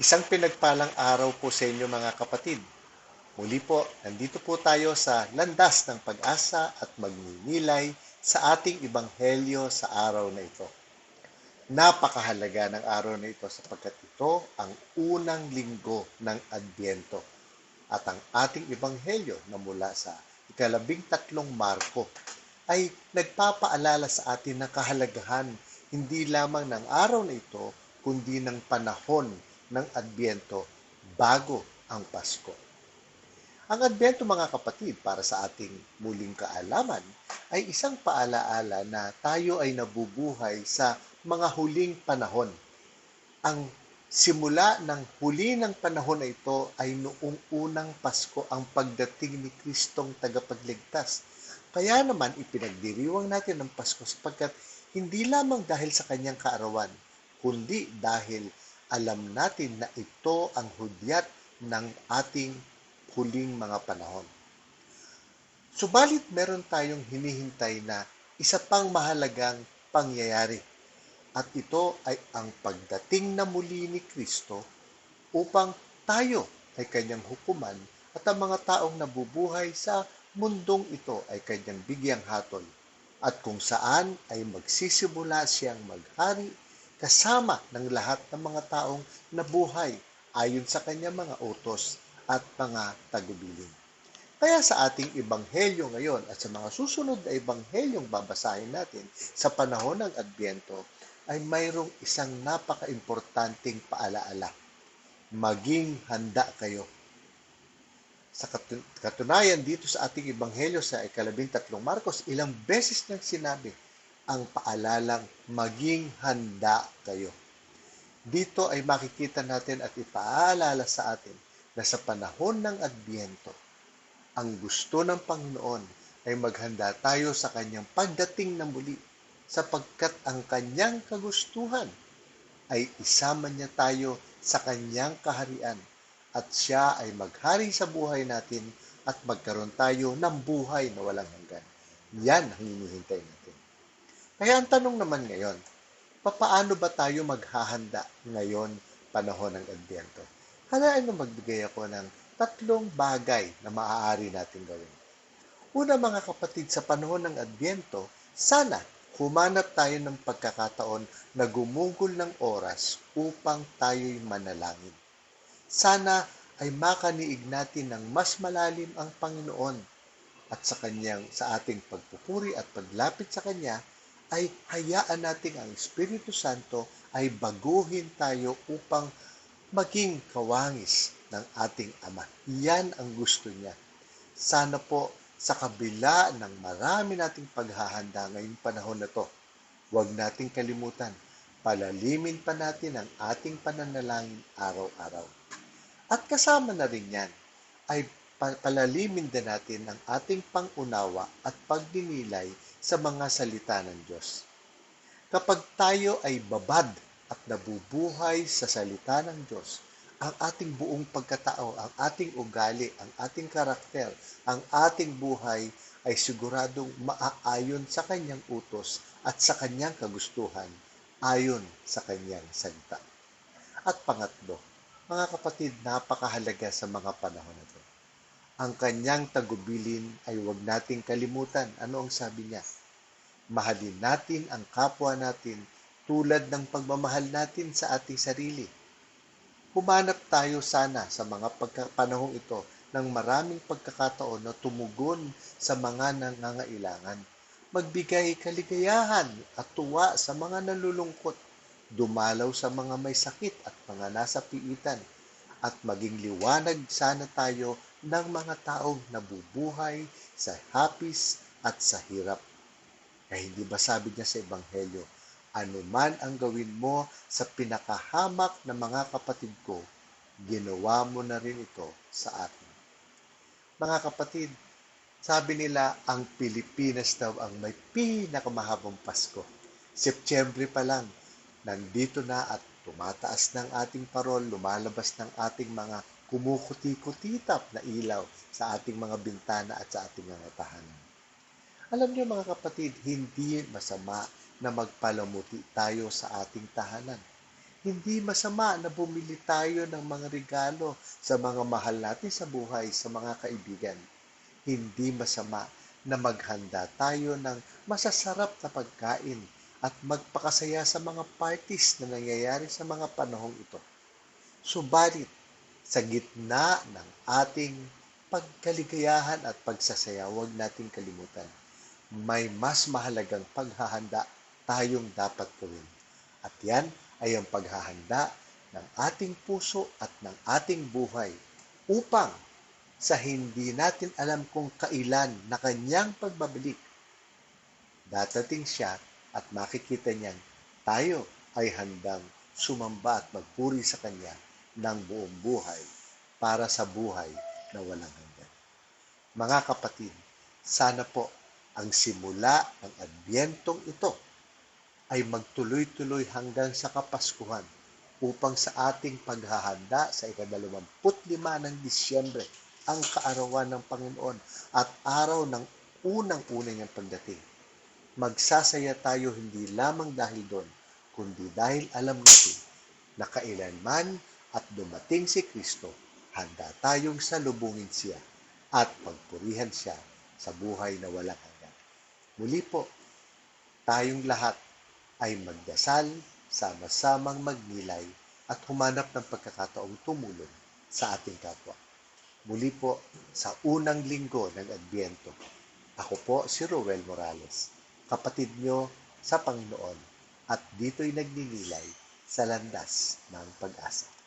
Isang pinagpalang araw po sa inyo mga kapatid. Muli po, nandito po tayo sa landas ng pag-asa at magninilay sa ating ibanghelyo sa araw na ito. Napakahalaga ng araw na ito sapagkat ito ang unang linggo ng Adbyento at ang ating ibanghelyo na mula sa ikalabing tatlong Marko ay nagpapaalala sa atin ng kahalagahan hindi lamang ng araw na ito kundi ng panahon ng Adbyento bago ang Pasko. Ang Adbyento mga kapatid para sa ating muling kaalaman ay isang paalaala na tayo ay nabubuhay sa mga huling panahon. Ang simula ng huli ng panahon na ito ay noong unang Pasko ang pagdating ni Kristong tagapagligtas. Kaya naman ipinagdiriwang natin ang Pasko sapagkat hindi lamang dahil sa kanyang kaarawan, kundi dahil alam natin na ito ang hudyat ng ating huling mga panahon. Subalit meron tayong hinihintay na isa pang mahalagang pangyayari at ito ay ang pagdating na muli ni Kristo upang tayo ay kanyang hukuman at ang mga taong nabubuhay sa mundong ito ay kanyang bigyang hatol at kung saan ay magsisimula siyang maghari kasama ng lahat ng mga taong nabuhay ayon sa kanyang mga utos at mga tagubilin. Kaya sa ating ebanghelyo ngayon at sa mga susunod na ebanghelyong babasahin natin sa panahon ng Adbyento ay mayroong isang napaka-importanting paalaala. Maging handa kayo. Sa katunayan dito sa ating ebanghelyo sa ikalabing tatlong Marcos, ilang beses niyang sinabi, ang paalalang maging handa kayo. Dito ay makikita natin at ipaalala sa atin na sa panahon ng Adbyento, ang gusto ng Panginoon ay maghanda tayo sa kanyang pagdating na muli sapagkat ang kanyang kagustuhan ay isama niya tayo sa kanyang kaharian at siya ay maghari sa buhay natin at magkaroon tayo ng buhay na walang hanggan. Yan ang hinihintay natin. Kaya ang tanong naman ngayon, papaano ba tayo maghahanda ngayon panahon ng Adbyento? Hanaan na magbigay ako ng tatlong bagay na maaari natin gawin. Una mga kapatid, sa panahon ng Adbyento, sana humanap tayo ng pagkakataon na gumugol ng oras upang tayo'y manalangin. Sana ay makaniig natin ng mas malalim ang Panginoon at sa kanyang sa ating pagpupuri at paglapit sa kanya ay hayaan natin ang Espiritu Santo ay baguhin tayo upang maging kawangis ng ating Ama. Yan ang gusto niya. Sana po sa kabila ng marami nating paghahanda ngayong panahon na to, huwag nating kalimutan, palalimin pa natin ang ating pananalangin araw-araw. At kasama na rin yan ay palalimin din natin ang ating pangunawa at pagdinilay sa mga salita ng Diyos. Kapag tayo ay babad at nabubuhay sa salita ng Diyos, ang ating buong pagkatao, ang ating ugali, ang ating karakter, ang ating buhay ay siguradong maaayon sa kanyang utos at sa kanyang kagustuhan ayon sa kanyang salita. At pangatlo, mga kapatid, napakahalaga sa mga panahon na ito ang kanyang tagubilin ay huwag nating kalimutan. Ano ang sabi niya? Mahalin natin ang kapwa natin tulad ng pagmamahal natin sa ating sarili. Humanap tayo sana sa mga pagkapanahong ito ng maraming pagkakataon na tumugon sa mga nangangailangan. Magbigay kaligayahan at tuwa sa mga nalulungkot. Dumalaw sa mga may sakit at mga nasa piitan. At maging liwanag sana tayo ng mga taong nabubuhay sa hapis at sa hirap. Kaya hindi ba sabi niya sa Ebanghelyo, anuman ang gawin mo sa pinakahamak ng mga kapatid ko, ginawa mo na rin ito sa akin. Mga kapatid, sabi nila ang Pilipinas daw ang may pinakamahabang Pasko. Setyembre pa lang, nandito na at tumataas ng ating parol, lumalabas ng ating mga kumukuti-kutitap na ilaw sa ating mga bintana at sa ating mga tahanan. Alam niyo mga kapatid, hindi masama na magpalamuti tayo sa ating tahanan. Hindi masama na bumili tayo ng mga regalo sa mga mahal natin sa buhay, sa mga kaibigan. Hindi masama na maghanda tayo ng masasarap na pagkain at magpakasaya sa mga parties na nangyayari sa mga panahong ito. Subalit, sa gitna ng ating pagkaligayahan at pagsasaya, huwag nating kalimutan, may mas mahalagang paghahanda tayong dapat gawin. At yan ay ang paghahanda ng ating puso at ng ating buhay upang sa hindi natin alam kung kailan na kanyang pagbabalik, datating siya at makikita niyan tayo ay handang sumamba at magpuri sa kanya ng buong buhay para sa buhay na walang hanggan. Mga kapatid, sana po ang simula ng Adbyentong ito ay magtuloy-tuloy hanggang sa Kapaskuhan upang sa ating paghahanda sa ikadalawamput-lima ng Disyembre ang kaarawan ng Panginoon at araw ng unang-una niyang pagdating. Magsasaya tayo hindi lamang dahil doon, kundi dahil alam natin na kailanman at dumating si Kristo, handa tayong salubungin siya at pagpurihan siya sa buhay na walang hanggan. Muli po, tayong lahat ay magdasal, sama-samang magnilay at humanap ng pagkakataong tumulong sa ating kapwa. Muli po sa unang linggo ng Adbyento. Ako po si Roel Morales, kapatid nyo sa Panginoon at dito'y nagninilay sa landas ng pag-asa.